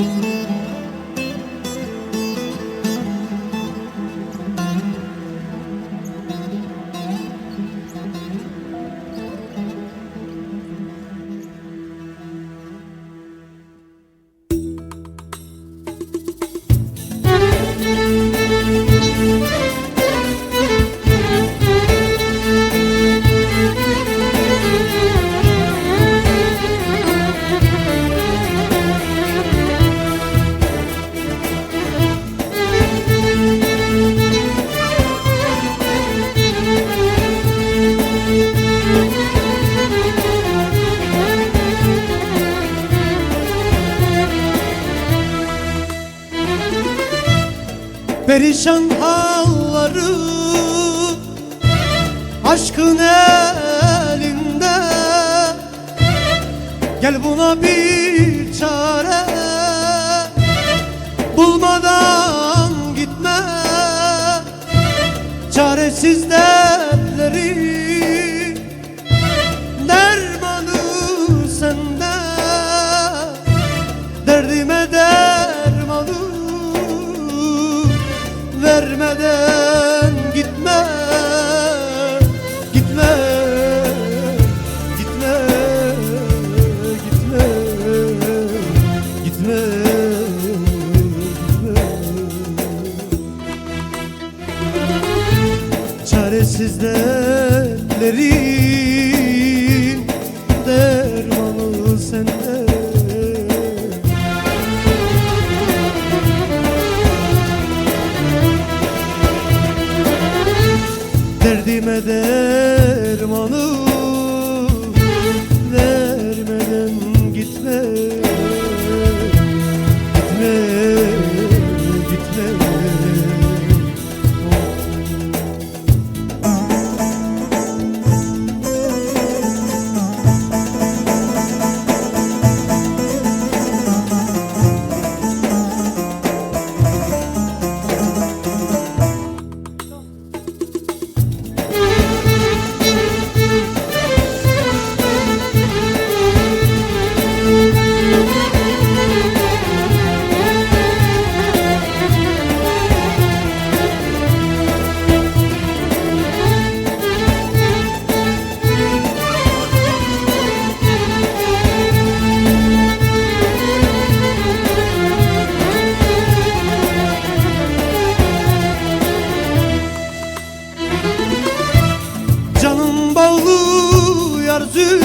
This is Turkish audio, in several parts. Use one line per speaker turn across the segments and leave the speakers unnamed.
Thank you. Perişan halları Aşkın elinde. Gel buna bir çare Bulmadan gitme. Çaresiz Vermeden gitme Gitme Gitme Gitme Gitme Gitme. Çaresiz dertlerin dermanı sende Derdime dermanı 我。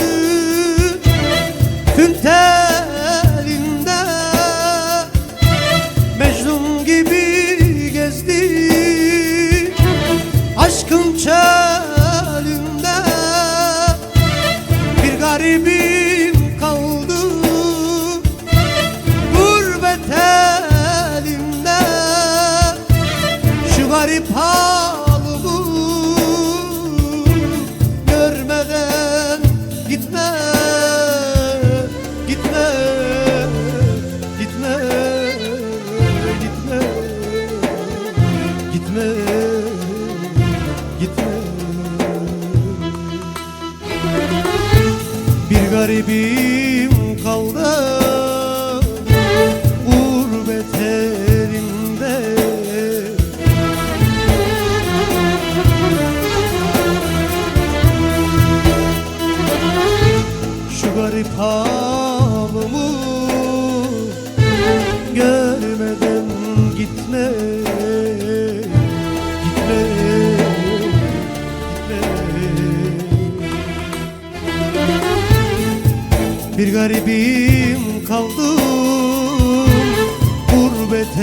Garibim kaldı. Gurbet elinde. Şu garip halımı Bir garibim kaldım gurbet